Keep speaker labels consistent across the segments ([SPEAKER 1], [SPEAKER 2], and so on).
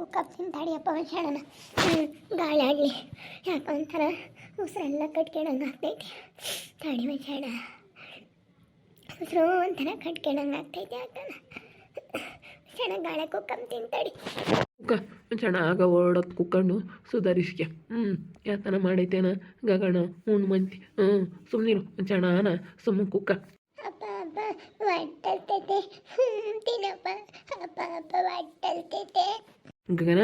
[SPEAKER 1] ಕುಕ್ಕಪ್ತೀನಿ ತಡಿಯಪ್ಪ ಒಂದು ಹ್ಞೂ ಗಾಳಿ ಆಗಲಿ. ಯಾಕೆ ಒಂಥರ ಉಸಿರೆಲ್ಲ ಕಟ್ಕೊಳಂಗೆ ಆಗ್ತೈತಿ. ತಡಿ ಒಂದು ಕ್ಷಣ ಉಸಿರು ಒಂಥರ ಕಟ್ಕೊಳಂಗೆ ಆಗ್ತೈತಿ ಯಾಕನ ಕ್ಷಣ ಗಾಳಿ ಕುಕ್ಕಂತೀನಿ ತಡಿ.
[SPEAKER 2] ಕುಕ್ಕ ಚೆನ್ನಾಗ ಓಡೋದು ಕುಕ್ಕಂಡು ಸುಧಾರಿಸ್ಕೆ ಹ್ಞೂ ಯಾತನ ಮಾಡೈತೇನ ಗಗಣ ಉಣ್ಣು ಮಂತಿ. ಹ್ಞೂ ಸುಮ್ಮನಿರು ಚೆನ್ನಾನ ಸುಮ್ಮ ಕುಕ್ಕ.
[SPEAKER 1] ಅಪ್ಪ ಅಪ್ಪ ಹೊಟ್ಟಲ್ತೈತೆ. ಹ್ಞೂ ತಿನ್ನಪ್ಪ. ಅಪ್ಪ ಅಪ್ಪ ಹೊಟ್ಟಲ್ತೈತೆ.
[SPEAKER 2] ಗಗನ?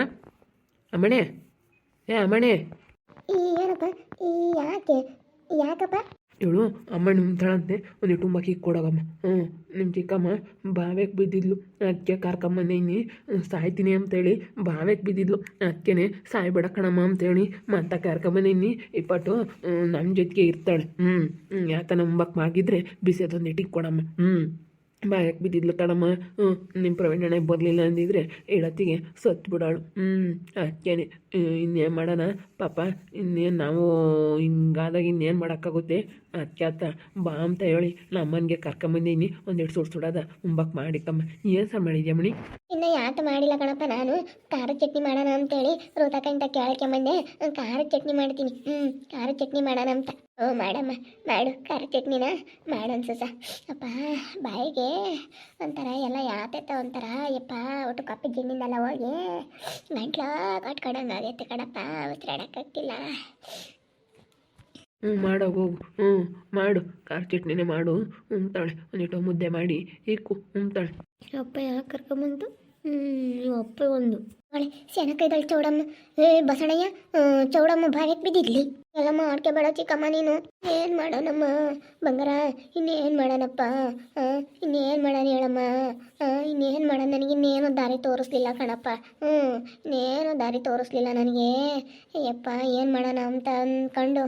[SPEAKER 2] ಅಮ್ಮಣೆ? ಏ ಅಮ್ಮಣೆ.
[SPEAKER 1] ಈ ಏನಪ್ಪ? ಈ ಯಾಕೆ? ಯಾಕಪ್ಪ?
[SPEAKER 2] ಇವಳು ಅಮ್ಮ ನಿಂತಾಳಂತೆ ಒಂದು ತುಂಬಾಕಿ ಕೊಡೋಗಮ್ಮ. ಹ್ಞೂ ನಿಮ್ಮ ಚಿಕ್ಕಮ್ಮ ಬಾವೆಗೆ ಬಿದ್ದಿದ್ಲು. ಅದಕ್ಕೆ ಕರ್ಕೊಂಬಂದೀನಿ ಸಾಯ್ತೀನಿ ಅಂತೇಳಿ ಬಾವೆಗೆ ಬಿದ್ದಿದ್ಲು. ಅದಕ್ಕೆ ಸಾಯ್ಬೇಡ ಕಣಮ್ಮ ಅಂತೇಳಿ. ಮತ್ತೆ ಕರ್ಕೊಂಬಂದೀನಿ ಇಪ್ಪಟ್ಟು ನಮ್ಮ ಜೊತೆಗೆ ಇರ್ತಾಳೆ. ಹ್ಞೂ ಹ್ಞೂ ಯಾತ ನಂಬಕ್ಕೆ ಬಿಸಿ ಅದೊಂದು ಇಟ್ಟಿಗೆ ಕೊಡಮ್ಮ. ಹ್ಞೂ ಬಾಯಕ್ಕೆ ಬಿದ್ದಿದ್ಲು ಕಣಮ್ಮ. ಹ್ಞೂ ನಿಮ್ಮ ಪ್ರವೀಣಣ್ಣ ಬರಲಿಲ್ಲ ಅಂದಿದ್ರೆ ಹೇಳತ್ತಿಗೆ ಸತ್ತು ಬಿಡಾಳು. ಹ್ಞೂ ಅದಕ್ಕೇನೆ ಇನ್ನೇನು ಮಾಡೋಣ? ಪಾಪ, ಇನ್ನೇನು ನಾವು ಹಿಂಗಾದಾಗ ಇನ್ನೇನು ಮಾಡೋಕ್ಕಾಗುತ್ತೆ? ಅದಕ್ಕೆ ಬಾ ಅಂತ ಹೇಳಿ ನಮ್ಮನಿಗೆ ಕರ್ಕೊಂಬಂದೀನಿ ಒಂದೆರಡು ಸುಡು ಸುಡೋದ. ಉಂಬಕ್ಕೆ ಮಾಡಿಕಮ್ಮ ಏನು ಸರ್ ಮಾಡಿದ್ಯಾ ಮಣಿ?
[SPEAKER 1] ಇನ್ನು ಯಾಕೆ ಮಾಡಿಲ್ಲ ಕಣಪ್ಪ ನಾನು. ಖಾರ ಚಟ್ನಿ ಮಾಡೋಣ ಅಂತೇಳಿ ರೋತಕಂತ ಕೇಳ್ಕೊಂಬಂದೆ ಖಾರ ಚಟ್ನಿ ಮಾಡ್ತೀನಿ. ಹ್ಞೂ ಖಾರ ಚಟ್ನಿ ಮಾಡೋಣ ಅಂತ. ಓ ಮಾಡಮ್ಮ ಮಾಡು ಖಾರ ಚಟ್ನಿನ ಮಾಡು ಅನ್ಸಸ ಅಪ್ಪ ಬಾಯಿಗೆ ಒಂಥರ ಎಲ್ಲ ಯಾತೈತ ಒಂಥರ ಯಪ್ಪ ಒಟ್ಟು ಕಪ್ಪು ಜಿನ್ನಿಂದಲ್ಲ ಹೋಗಿ ಗಂಟ್ಲ ಕಟ್ಕೊಂಡಂಗೆ ಆಗೈತೆ ಕಣಪ್ಪ ಉಸಿರಾಡಕ್ಕಾಗ್ತಿಲ್ಲ.
[SPEAKER 2] ಹ್ಞೂ ಮಾಡೋ ಹೋಗು. ಹ್ಞೂ ಮಾಡು ಖಾರ ಚಟ್ನಿನೇ ಮಾಡು. ಉಣ್ತಾಳೆ ಒಂದಿಟ್ಟು ಮುದ್ದೆ ಮಾಡಿ ಇಕ್ಕು. ಉಣ್ತಾಳೆ
[SPEAKER 1] ಅಪ್ಪ ಯಾಕೆ ಕರ್ಕೊಂಬಂತು ಹ್ಞೂ ಅಪ್ಪ ಒಂದು. ಒಳ್ಳೆ ಸೆನಕೈದಳು ಚೌಡಮ್ಮ ಏ ಬಸಣಯ್ಯ ಚೌಡಮ್ಮ ಬಾಯಕ್ಕೆ ಬಿದ್ದಿದ್ಲಿ. ಎಲ್ಲ ಮಾಡ್ಕೋಬೇಡ ಚಿಕ್ಕಮ್ಮ ನೀನು. ಏನು ಮಾಡೋಣಮ್ಮ? ಬಂಗಾರ, ಇನ್ನೇನು ಮಾಡೋಣಪ್ಪ? ಇನ್ನೇನು ಮಾಡೋಣ ಹೇಳಮ್ಮ? ಇನ್ನೇನು ಮಾಡೋಣ? ನನಗೆ ಇನ್ನೇನು ದಾರಿ ತೋರಿಸ್ಲಿಲ್ಲ ಕಣಪ್ಪ. ಹ್ಞೂ, ಇನ್ನೇನು ದಾರಿ ತೋರಿಸ್ಲಿಲ್ಲ ನನಗೆ. ಅಯ್ಯಪ್ಪ, ಏನು ಮಾಡೋಣ ಅಂತ ಅಂದ್ಕೊಂಡು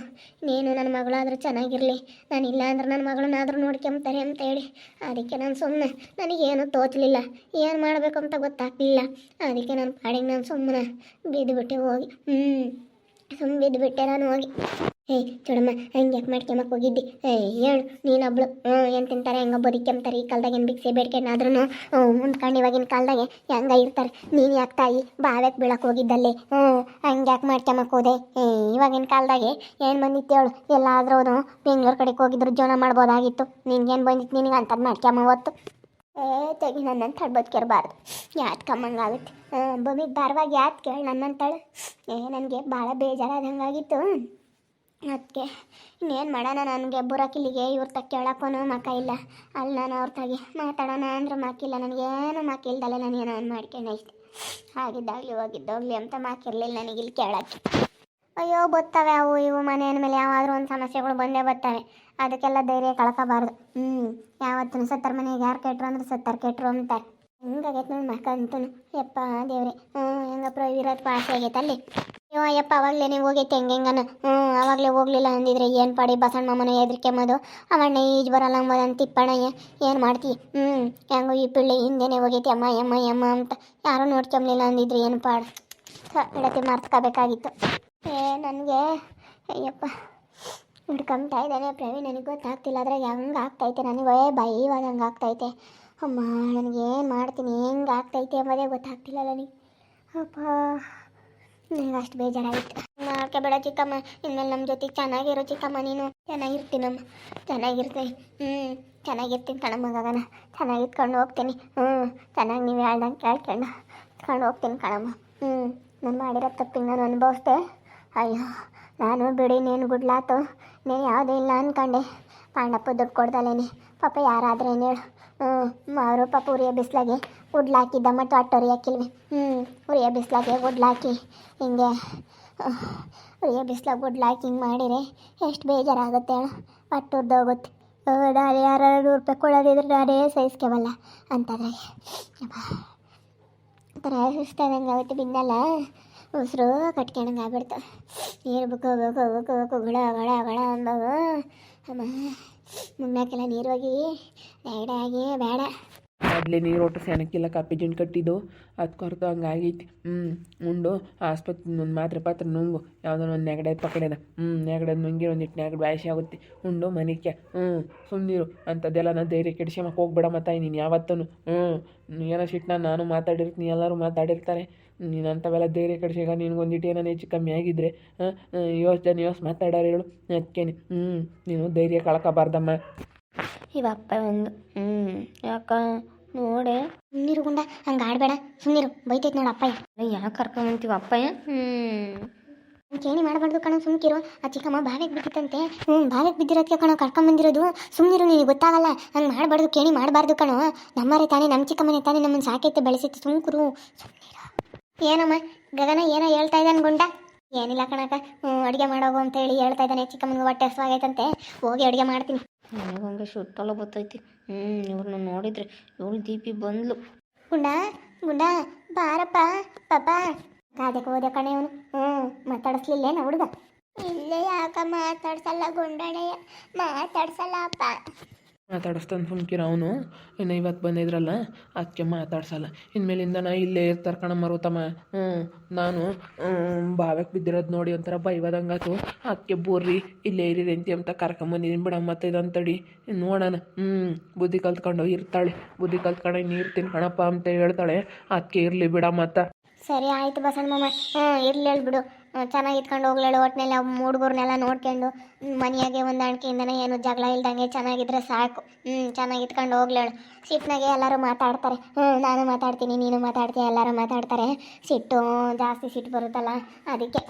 [SPEAKER 1] ನೀನು ನನ್ನ ಮಗಳಾದ್ರೂ ಚೆನ್ನಾಗಿರಲಿ. ನಾನು ಇಲ್ಲ ಅಂದ್ರೆ ನನ್ನ ಮಗಳನ್ನಾದರೂ ನೋಡ್ಕೊಂತಾರೆ ಅಂತ ಹೇಳಿ. ಅದಕ್ಕೆ ನಾನು ಸುಮ್ಮನೆ ನನಗೇನು ತೋಚಲಿಲ್ಲ. ಏನು ಮಾಡಬೇಕು ಅಂತ ಗೊತ್ತಾಗ್ಲಿಲ್ಲ. ಅದಕ್ಕೆ ನಾನು ಪಾಡಿಗೆ ನಾನು ಸುಮ್ಮನೆ ಬಿದ್ದುಬಿಟ್ಟೆ ಹೋಗಿ. ಹ್ಞೂ ಸುಮ್ಮನೆ ಬಿದ್ದುಬಿಟ್ಟೆ ನಾನು ಹೋಗಿ. ಏಯ್ ಚೂಡಮ್ಮ, ಹಂಗೆ ಯಾಕೆ ಮಾಡ್ಕೊಂಬಕ್ಕೆ ಹೋಗಿದ್ದಿ? ಏಯ್ ಹೇಳು ನೀನೊಬ್ಳು ಹ್ಞೂ ಏನು ತಿಂತಾರೆ, ಹೆಂಗ ಬದುಕ್ಯಂತಾರೆ ಈ ಕಾಲ್ದಾಗ ಏನು ಭಿಕ್ಷೆ ಬೇಡ್ಕೊಂಡಾದ್ರೂ ಮುಂದ್ಕೊಂಡು ಇವಾಗಿನ ಕಾಲ್ದಾಗೆ ಹೆಂಗ ಇರ್ತಾರೆ. ನೀನು ಯಾಕೆ ತಾಯಿ ಬಾವ್ಯಾಕೆ ಬೀಳಕ್ಕೆ ಹೋಗಿದ್ದಲ್ಲಿ? ಹ್ಞೂ ಹಂಗೆ ಯಾಕೆ ಮಾಡ್ಕೊಂಬಕ್ಕೆ ಹೋದೆ? ಏಯ್ ಇವಾಗಿನ ಕಾಲದಾಗೆ ಏನು ಬಂದಿತ್ತು ಹೇಳು? ಎಲ್ಲಾದ್ರೂ ಬೆಂಗಳೂರು ಕಡೆಗೆ ಹೋಗಿದ್ರು ಜೀವನ ಮಾಡ್ಬೋದಾಗಿತ್ತು. ನಿನ್ಗೇನು ಬಂದಿತ್ತು ನಿನಗೆ ಅಂಥದ್ದು ಮಾಡ್ಕೊಂಬ ಹೊತ್ತು ಏ, ತೆಗಿ ನನ್ನಂತ ಬದುಕಿರಬಾರ್ದು ಯಾತ್ ಕಮ್ಮಂಗಾಗುತ್ತೆ? ಭೂಮಿಗೆ ಬಾರವಾಗಿ ಯಾತ್ ಕೇಳಿ ನನ್ನಂತಾಳೆ ಏ, ನನಗೆ ಭಾಳ ಬೇಜಾರಾದಂಗಾಗಿತ್ತು. ಅದಕ್ಕೆ ಇನ್ನೇನು ಮಾಡೋಣ ನನಗೆ? ಬುರಕಿಲಿಗೆ ಇವ್ರ ತಕ್ಕ ಕೇಳಕ್ಕೂ ಮಕ ಇಲ್ಲ. ಅಲ್ಲಿ ನಾನು ಅವ್ರ ತಾಗಿ ಮಾತಾಡೋಣ ಅಂದ್ರೆ ಮಾಕಿಲ್ಲ ನನಗೇನು ಮಾಕಿಲ್ದಲ್ಲ ನಾನು ಏನೋ ಮಾಡ್ಕೊಂಡೆ ಇಷ್ಟೆ ಹಾಗಿದ್ದಾಗಲಿ ಹೋಗಿದ್ದೋಗ್ಲಿ ಅಂತ ಮಾಕಿರಲಿಲ್ಲ ನನಗೆ ಇಲ್ಲಿ ಕೇಳಕ್ಕೆ. ಅಯ್ಯೋ ಬರ್ತವೆ ಅವು, ಇವು ಮನೆಯ ಮೇಲೆ ಯಾವಾದರೂ ಒಂದು ಸಮಸ್ಯೆಗಳು ಬಂದೇ ಬರ್ತವೆ. ಅದಕ್ಕೆಲ್ಲ ಧೈರ್ಯ ಕಳ್ಕೋಬಾರ್ದು. ಹ್ಞೂ ಯಾವತ್ತೂ ಸತ್ತರ ಮನೆಗೆ ಯಾರು ಕೆಟ್ಟರು ಅಂದ್ರೆ ಸತ್ತರ ಕೆಟ್ಟರು ಅಂತಾರೆ ಹಿಂಗಾಗೈತೆ ನೋಡಿ ಮಕ್ಕಂತೂ ಯಪ್ಪ ದೇವ್ರಿ. ಹ್ಞೂ ಹೆಂಗಪ್ಪ ಇರೋದು ಪಾಸ್ ಆಗೈತೆ ಅಲ್ಲಿ. ಅಯ್ಯೋ, ಅಯ್ಯಪ್ಪ, ಅವಾಗಲೇ ನೀವು ಹೋಗೈತೆ ಹೆಂಗೆ ಹೆಂಗನ ಹ್ಞೂ ಅವಾಗಲೇ ಹೋಗ್ಲಿಲ್ಲ ಅಂದಿದ್ರೆ ಏನು ಪಾಡಿ ಬಸಣ್ಣ ಮಾಮನ ಮದು. ಅವಣ್ಣ ಈಜು ಬರಲ್ಲ ಅಂಬೋದು ಅಂತ ಏನು ಮಾಡ್ತೀವಿ ಹ್ಞೂ ಹೆಂಗೋ ಈ ಪಿಳ್ಳಿ ಹಿಂದೆನೇ ಹೋಗೈತಿ. ಅಮ್ಮ ಯಮ್ಮ ಯಮ್ಮ ಅಂತ. ಯಾರೂ ನೋಡ್ಕೊಂಬಲಿಲ್ಲ ಅಂದಿದ್ರೆ ಏನು ಪಾಡು. ಹೆಂಡತಿ ಮರ್ತ್ಕೋಬೇಕಾಗಿತ್ತು. ಏ, ನನಗೆ, ಅಯ್ಯಪ್ಪ ಹುಡ್ಕೊಂಬ್ತಾ ಇದ್ದಾನೆ. ಪ್ರವೀಣ್, ನನಗೆ ಗೊತ್ತಾಗ್ತಿಲ್ಲ, ಆದರೆ ಹೆಂಗೆ ಆಗ್ತೈತೆ? ನನಗೆ ಬೈ ಇವಾಗ ಹಂಗೆ ಆಗ್ತೈತೆ. ಅಮ್ಮ ನನಗೇನು ಮಾಡ್ತೀನಿ, ಹೆಂಗೆ ಆಗ್ತೈತೆ ಎಂಬುದೇ ಗೊತ್ತಾಗ್ತಿಲ್ಲ ನನಗೆ. ಅಪ್ಪ ನನಗೆ ಅಷ್ಟು ಬೇಜಾರಾಗಿತ್ತು ಮಾಡ್ಕೋಬೇಡ ಚಿಕ್ಕಮ್ಮ, ಇನ್ಮೇಲೆ ನಮ್ಮ ಜೊತೆಗೆ ಚೆನ್ನಾಗಿರೋ ಚಿಕ್ಕಮ್ಮ ನೀನು. ಚೆನ್ನಾಗಿರ್ತೀನಮ್ಮ ಚೆನ್ನಾಗಿರ್ತೀನಿ ಹ್ಞೂ ಚೆನ್ನಾಗಿರ್ತೀನಿ ಕಣಮ್ಮ ಗಗನ. ಚೆನ್ನಾಗಿತ್ಕೊಂಡು ಹೋಗ್ತೀನಿ ಹ್ಞೂ ಚೆನ್ನಾಗಿ ನೀವು ಹೇಳ್ದಂಗೆ ಕೇಳ್ಕೊಂಡು ಇಟ್ಕೊಂಡು ಹೋಗ್ತೀನಿ ಕಣಮ್ಮ. ಹ್ಞೂ ನಾನು ಮಾಡಿರೋ ತಪ್ಪಿಗೆ ನಾನು ಅನುಭವಿಸ್ದೆ. ಅಯ್ಯೋ, ನಾನು ಬಿಡಿ, ನೀನು ಗುಡ್ಲಾತು. ನೀನು ಯಾವುದೂ ಇಲ್ಲ ಅಂದ್ಕೊಂಡೆ ಪಾಂಡಪ್ಪ ದುಡ್ಡು ಕೊಡ್ದಲೇನೆ ಪಾಪ ಯಾರಾದ್ರೇನು ಹೇಳು. ಹ್ಞೂ ಅವರು ಪಾಪ ಉರಿಯ ಬಿಸ್ಲಾಗೆ ಗುಡ್ಲಾಕಿದ್ದ ಮತ್ತು ಒಟ್ಟು ಉರಿಯಾಕಿಲ್ವಿ ಹ್ಞೂ ಉರಿಯ ಬಿಸ್ಲಾಗೆ ಗುಡ್ಲಾಕಿ ಹಿಂಗೆ, ಉರಿಯ ಬಿಸ್ಲಾಗ ಗುಡ್ಲಾಕಿ ಹಿಂಗೆ ಮಾಡಿರಿ ಎಷ್ಟು ಬೇಜಾರಾಗುತ್ತೆ ಹೇಳು. ಹೋಗುತ್ತೆ. ನಾನು ಯಾರು ನೂರು ರೂಪಾಯಿ ಕೊಡೋದಿದ್ರೆ ನಾನೇ ಸಹಿಸ್ಕೊಬಲ್ಲ ಆ ಒಂಥರ ಸುಸ್ತಾದಂಗೆ ಆಗುತ್ತೆ ಬಿದ್ದಲ್ಲ ಉಸಿರು ಕಟ್ಕೊಂಡಂಗೆ ಆಗ್ಬಿಡ್ತು. ನೀರು ಬುಕ್ ಹೋಗ್ಬೇಕು ಹೋಗ್ಬೇಕು ಹೋಗ್ಬೇಕು ಗಳ ಗಳ ಗಳ ಅಂದವು. ಅಮ್ಮ ಮುನ್ನಾಕೆಲ್ಲ ನೀರು ಹೋಗಿ ಬೇಡ ಆಗಿ ಬೇಡ.
[SPEAKER 2] ಆಗಲೇ ನೀರು ಒಟ್ಟು ಕಪ್ಪಿ ಜಿಂಡು ಕಟ್ಟಿದ್ದು, ಅದು ಕೊರತು ಹಂಗಾಗೈತಿ ಹ್ಞೂ ಉಂಡು ಆಸ್ಪತ್ರೆ ಒಂದು ಮಾತ್ರೆ ಪಾತ್ರೆ ನುಂಗು. ಯಾವುದೋ ಒಂದು ನೆಗಡೆ ಪಕಡೆನ ಹ್ಞೂ ನೆಗಡೆ ನುಂಗಿ ಒಂದಿಟ್ಟು ನೆಗಡೆ ಬಾಯಿಸಿ ಆಗುತ್ತೆ. ಉಂಡು ಮನಿಕೆ ಹ್ಞೂ ಸುಮ್ಮನಿರು ಅಂಥದ್ದೆಲ್ಲ ನಾನು ಧೈರ್ಯ ಕೆಡ್ಸ್ಕೊಂಬಕ್ಕೆ ಹೋಗ್ಬೇಡ ಮತ್ತಾಯಿ ನೀನು ಯಾವತ್ತೂ ಹ್ಞೂ ಏನೋ ಸಿಟ್ಟನ್ನ ನಾನು ಮಾತಾಡಿರ್ತೀನಿ ಎಲ್ಲರೂ ಮಾತಾಡಿರ್ತಾರೆ. ನೀನು ಅಂಥವೆಲ್ಲ ಧೈರ್ಯ ಕಡಿಸಿಗ ನಿನಗೊಂದಿಟ್ಟು ಏನೋ ಹೆಚ್ಚು ಕಮ್ಮಿ ಆಗಿದ್ರೆ ಯೋಚನೆ ಯೋಸ್ ಮಾತಾಡೋರು ಹೇಳು. ಅದಕ್ಕೇನೆ ಹ್ಞೂ ನೀನು ಧೈರ್ಯ ಕಳ್ಕೊಬಾರ್ದಮ್ಮ.
[SPEAKER 1] ಇವಪ್ಪ ಒಂದು ಹ್ಞೂ ಯಾಕ ನೋಡೆ. ಸುಮ್ಮನಿರು ಗುಂಡ ಹಂಗೆ ಆಡಬೇಡ ಸುಮ್ಮನಿರು ಬೈತೈತೆ ನೋಡು ಅಪ್ಪಯ್ಯ ಯಾಕೆ ಕರ್ಕೊಂಬಂತೀವಿ ಅಪ್ಪಯ್ಯ ಹ್ಞೂ ಕೇಳಿ ಮಾಡಬಾರ್ದು ಕಣ ಸುಮ್ಕಿರು. ಆ ಚಿಕ್ಕಮ್ಮ ಬಾವಿಗೆ ಬಿದ್ದಿತ್ತಂತೆ ಹ್ಞೂ ಬಾವಿಗೆ ಬಿದ್ದಿರೋದಕ್ಕೆ ಕಣ ಕರ್ಕೊಂಬಂದಿರೋದು. ಸುಮ್ಮನಿರು ನಿನಗೆ ಗೊತ್ತಾಗಲ್ಲ. ಹಂಗೆ ಮಾಡಬಾರ್ದು ಕೇಳಿ ಮಾಡಬಾರ್ದು ಕಣ. ನಮ್ಮರೇ ತಾನೇ ನಮ್ಮ ಚಿಕ್ಕಮ್ಮನೆ ತಾನೇ ನಮ್ಮನ್ನು ಸಾಕೈತೆ ಬೆಳೆಸಿತ್ತು ಸುಮ್ಕುರು. ಸುಮ್ಮನಿರು ಏನಮ್ಮ ಗಗನ ಏನೋ ಹೇಳ್ತಾ ಇದ್ದಾನೆ ಗುಂಡ? ಏನಿಲ್ಲ ಕಣಕ ಹ್ಞೂ ಅಡುಗೆ ಮಾಡೋಗು ಅಂತ ಹೇಳಿ ಹೇಳ್ತಾ ಇದ್ದಾನೆ. ಚಿಕ್ಕಮ್ಮನಿಗೆ ಹೊಟ್ಟೆ ಹಸುವಾಗೈತಂತೆ. ಹೋಗಿ ಅಡುಗೆ ಮಾಡ್ತೀನಿ. ನನಗಂಗೆ ಸುಟ್ಟಲ್ಲ ಗೊತ್ತೈತಿ ಹ್ಞೂ ಇವ್ರನ್ನ ನೋಡಿದ್ರೆ ಇವಳು ದೀಪಿ ಬಂದ್ಲು. ಗುಂಡ ಗುಂಡ, ಬಾರಪ್ಪ ಪಾಪ ಗಾದೆಗೆ ಹೋದೆ ಕಣೆ ಅವನು ಹ್ಞೂ ಮಾತಾಡಿಸ್ಲಿಲ್ಲೇನ ಹುಡುಗ? ಇಲ್ಲೇ ಯಾಕ ಮಾತಾಡ್ಸಲ್ಲ ಗುಂಡಣೆಯ ಮಾತಾಡ್ಸಲ್ಲ ಅಪ್ಪ
[SPEAKER 2] ಮಾತಾಡಿಸ್ತಾನೆ ಸುಮ್ಕಿರ ಅವನು. ಇನ್ನು ಇವತ್ತು ಬಂದಿದ್ರಲ್ಲ ಅದಕ್ಕೆ ಮಾತಾಡ್ಸಲ್ಲ. ಇನ್ಮೇಲಿಂದ ನಾ ಇಲ್ಲೇ ಇರ್ತಾರೆ ಕಣಮ್ಮರು ಮರುತಮ್ಮ ಹ್ಞೂ ನಾನು ಬಾವಕ್ಕೆ ಬಿದ್ದಿರೋದು ನೋಡಿ ಒಂಥರ ಬೈವದಂಗಾತು. ಅದಕ್ಕೆ ಬೋರ್ರಿ, ಇಲ್ಲೇ ಇರಿರಿ ಅಂತಿ ಅಂತ ಕರ್ಕೊಂಬಂದಿದ್ದೀನಿ ಬಿಡ ಮತ್ತೆ ಇದಂತಡಿ ನೋಡೋಣ ಹ್ಞೂ ಬುದ್ಧಿ ಕಲ್ತ್ಕೊಂಡು ಇರ್ತಾಳೆ. ಬುದ್ಧಿ ಕಲ್ತ್ಕೊಂಡು ಇರ್ತೀನಿ ಕಣಪ್ಪ ಅಂತ ಹೇಳ್ತಾಳೆ. ಅದಕ್ಕೆ ಇರಲಿ ಬಿಡ ಮತ್ತೆ
[SPEAKER 1] ಸರಿ ಆಯ್ತು ಬಸಣ್ಣ ಮಾಮ ಹ್ಞೂ ಇರ್ಲಿ ಹೇಳಿ ಬಿಡು ಚೆನ್ನಾಗಿ ಇತ್ಕೊಂಡು ಹೋಗ್ಲೇಳು ಆ ಹುಡುಗರ್ನೆಲ್ಲ ನೋಡ್ಕೊಂಡು ಮನೆಯಾಗೆ ಮನೆಯಾಗೆ ಅಣಕೆಯಿಂದನೇ ಏನು ಜಗಳ ಇಲ್ದಂಗೆ ಚೆನ್ನಾಗಿದ್ರೆ ಸಾಕು. ಹ್ಞೂ ಚೆನ್ನಾಗಿ ಇತ್ಕೊಂಡು ಹೋಗ್ಲೇಳು ಸಿಟ್ಟಿನಾಗೆ ಎಲ್ಲರೂ ಮಾತಾಡ್ತಾರೆ. ಹ್ಞೂ ನಾನು ಮಾತಾಡ್ತೀನಿ, ನೀನು ಮಾತಾಡ್ತೀಯ, ಎಲ್ಲರೂ ಮಾತಾಡ್ತಾರೆ. ಸಿಟ್ಟು ಜಾಸ್ತಿ ಸಿಟ್ಟು ಬರುತ್ತಲ್ಲ, ಅದಕ್ಕೆ.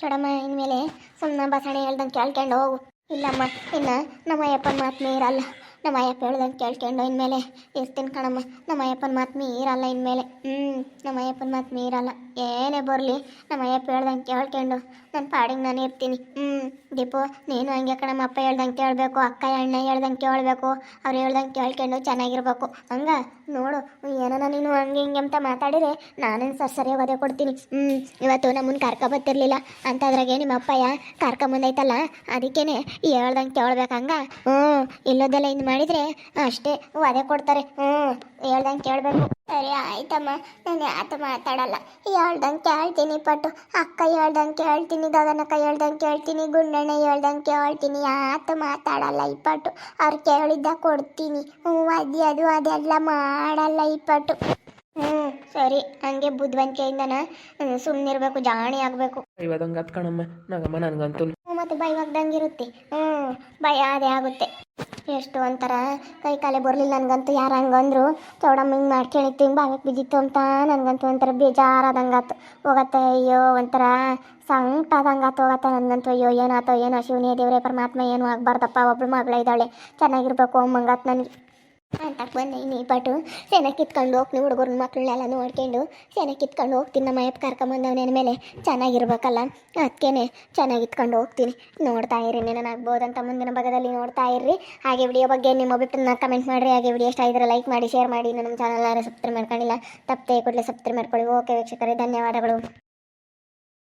[SPEAKER 1] ಚೊಡಮ್ಮ, ಇನ್ಮೇಲೆ ಸುಮ್ಮನೆ ಬಸಣೆ ಹೇಳ್ದಂಗೆ ಕೇಳ್ಕೊಂಡು ಹೋಗು. ಇಲ್ಲಮ್ಮ, ಇನ್ನು ನಮ್ಮ ಅಯ್ಯಪ್ಪನ ಮಾತು ಮೀರಲ್ಲ ನಮ್ಮ ಅಯ್ಯಪ್ಪ ಹೇಳ್ದಂಗೆ ಕೇಳ್ಕೊಂಡು ಇನ್ಮೇಲೆ ಇರ್ತೀನಿ ಕಣಮ್ಮ ನಮ್ಮ ಅಯ್ಯಪ್ಪನ ಮಾತು ಮೀರಲ್ಲ ಇನ್ಮೇಲೆ. ಹ್ಞೂ ನಮ್ಮ ಅಯ್ಯಪ್ಪನ ಮಾತು ಮೀರಲ್ಲ. ಏನೇ ಬರಲಿ ನಮ್ಮ ಅಯ್ಯಪ್ಪ ಹೇಳ್ದಂಗೆ ಕೇಳ್ಕೊಂಡು ನನ್ನ ಪಾಡಿಗೆ ನಾನು ಇರ್ತೀನಿ. ಹ್ಞೂ ದೀಪು, ನೀನು ಹಂಗೆ ಕಣಮ್ಮ, ಅಪ್ಪ ಹೇಳ್ದಂಗೆ ಕೇಳಬೇಕು, ಅಕ್ಕ, ಅಣ್ಣ ಹೇಳ್ದಂಗೆ ಕೇಳಬೇಕು, ಅವ್ರು ಹೇಳ್ದಂಗೆ ಕೇಳ್ಕೊಂಡು ಚೆನ್ನಾಗಿರ್ಬೇಕು. ಹಂಗ, ನೋಡು, ಏನಾನ ನೀನು ಹಂಗೆ ಹಿಂಗೆ ಅಂತ ಮಾತಾಡಿದ್ರೆ ನಾನೇನು ಸರ್ ಸರಿಯಾಗಿ ಒದೆ ಕೊಡ್ತೀನಿ. ಹ್ಞೂ ಇವತ್ತು ನಮ್ಮನ್ನು ಕರ್ಕೊಬತ್ತಿರ್ಲಿಲ್ಲ ಅಂತದ್ರಾಗೆ ನಿಮ್ಮ ಅಪ್ಪಯ್ಯ ಕರ್ಕೊಂಬಂದೈತಲ್ಲ ಅದಕ್ಕೇನೆ ಹೇಳ್ದಂಗೆ ಕೇಳ್ಬೇಕು ಹಂಗೆ? ಹ್ಞೂ ಇಲ್ಲೋದೆಲ್ಲ ಇನ್ನು ಮಾಡಿದರೆ ಅಷ್ಟೇ ಅದೇ ಕೊಡ್ತಾರೆ. ಹ್ಮ್ ಹೇಳ್ದಂಗೆ ಕೇಳಬೇಕು. ಸರಿ ಆಯ್ತಮ್ಮ. ನಾನು ಯಾತ ಮಾತಾಡಲ್ಲ. ಹೇಳ್ದಂಗೆ ಕೇಳ್ತೀನಿ ಪಟ್ಟು ಅಕ್ಕ ಹೇಳ್ದಂಗೆ ಕೇಳ್ತೀನಿ ಗಗನಕ್ಕ ಹೇಳ್ದಂಗೆ ಕೇಳ್ತೀನಿ ಗುಂಡಣ್ಣ ಹೇಳ್ದಂಗೆ ಕೇಳ್ತೀನಿ. ಯಾತ ಮಾತಾಡಲ್ಲ ಈ ಪಟ್ಟು ಅವ್ರು ಕೇಳಿದ್ದ ಕೊಡ್ತೀನಿ. ಹ್ಞೂ ಅದು ಅದು ಅದೆಲ್ಲ ಮಾಡಲ್ಲ ಈ ಪಟ್ಟು ಹ್ಞೂ ಸರಿ. ಹಂಗೆ ಬುದ್ಧಿವಂತಿಕೆಯಿಂದನ ಸುಮ್ಮನಿರ್ಬೇಕು ಜಾಣಿ ಆಗಬೇಕು.
[SPEAKER 2] ಬೈವದಂಗೆ ಹತ್ಕಣಮ್ಮ ನಗಮ್ಮ ನನಗಂತೂ.
[SPEAKER 1] ಮತ್ತೆ ಭಯವಾಗ್ದಂಗಿರುತ್ತೆ ಹ್ಞೂ ಭಯ ಅದೇ ಆಗುತ್ತೆ. ಎಷ್ಟು ಒಂಥರ ಕೈ ಕಾಲೇ ಬರಲಿಲ್ಲ ನನಗಂತೂ ಯಾರು ಹಂಗಂದ್ರು ಚೌಡಮ್ಮ ಹಿಂಗೆ ಮಾಡ್ಕೊಂಡಿತ್ತು ಹಿಂಗೆ ಭಾಗಕ್ಕೆ ಬಿದ್ದಿತ್ತು ಅಂತ ನನಗಂತೂ ಒಂಥರ ಬೇಜಾರಾದಂಗಾತು. ಹೋಗತ್ತೆ, ಅಯ್ಯೋ ಒಂಥರ ಸಂಕಟಾದಂಗಾತು ಹೋಗತ್ತೆ ನನಗಂತೂ. ಅಯ್ಯೋ ಏನಾತೋ, ಏನೋ ಶಿವನೇ ದೇವರೇ, ಪರಮಾತ್ಮ ಏನು ಆಗಬಾರ್ದಪ್ಪ, ಒಬ್ಳು ಮಗಳ ಇದ್ದಾಳೆ. ಚೆನ್ನಾಗಿರ್ಬೇಕು ಅಮ್ಮಂಗಾತ್ ನನಗೆ ಅಂತ ಬಂದೆ ನೀ ಪಟು. ಸೆನೆ ಕಿತ್ಕೊಂಡು ಹೋಗ್ತೀನಿ ಹುಡುಗರ ಮಕ್ಕಳನ್ನೆಲ್ಲ ನೋಡ್ಕೊಂಡು. ಸೆನೆ ಕಿತ್ಕೊಂಡು ಹೋಗ್ತೀನಿ ನಮ್ಮ ಅಯ್ಯಪ್ಪ ಕರ್ಕೊಂಬಂದವನೇನ ಮೇಲೆ ಚೆನ್ನಾಗಿರ್ಬೇಕಲ್ಲ? ಅದಕ್ಕೇನೆ ಚೆನ್ನಾಗಿ ಇತ್ಕೊಂಡು ಹೋಗ್ತೀನಿ. ನೋಡ್ತಾ ಇರಿ ಅಂತ ಮುಂದಿನ ಭಾಗದಲ್ಲಿ ನೋಡ್ತಾ ಇರ್ರಿ. ಹಾಗೆ ವಿಡಿಯೋ ಬಗ್ಗೆ ನಿಮ್ಮ ಅಭಿಪ್ರಾಯನ ಕಮೆಂಟ್ ಮಾಡಿರಿ. ಹಾಗೆ ವಿಡಿಯೋ ಇಷ್ಟ ಇದ್ರೆ ಲೈಕ್ ಮಾಡಿ ಶೇರ್ ಮಾಡಿ. ನಮ್ಮ ಚಾನಲ್ ಯಾರು ಸಬ್ಸ್ಕ್ರೈಬ್ ಮಾಡ್ಕೊಂಡಿಲ್ಲ, ತಪ್ಪದೆ ಕೂಡಲೇ ಸಬ್ಸ್ಕ್ರೈಬ್ ಮಾಡ್ಕೊಳ್ಳಿ. ಓಕೆ ವೀಕ್ಷಕರೇ, ಧನ್ಯವಾದಗಳು.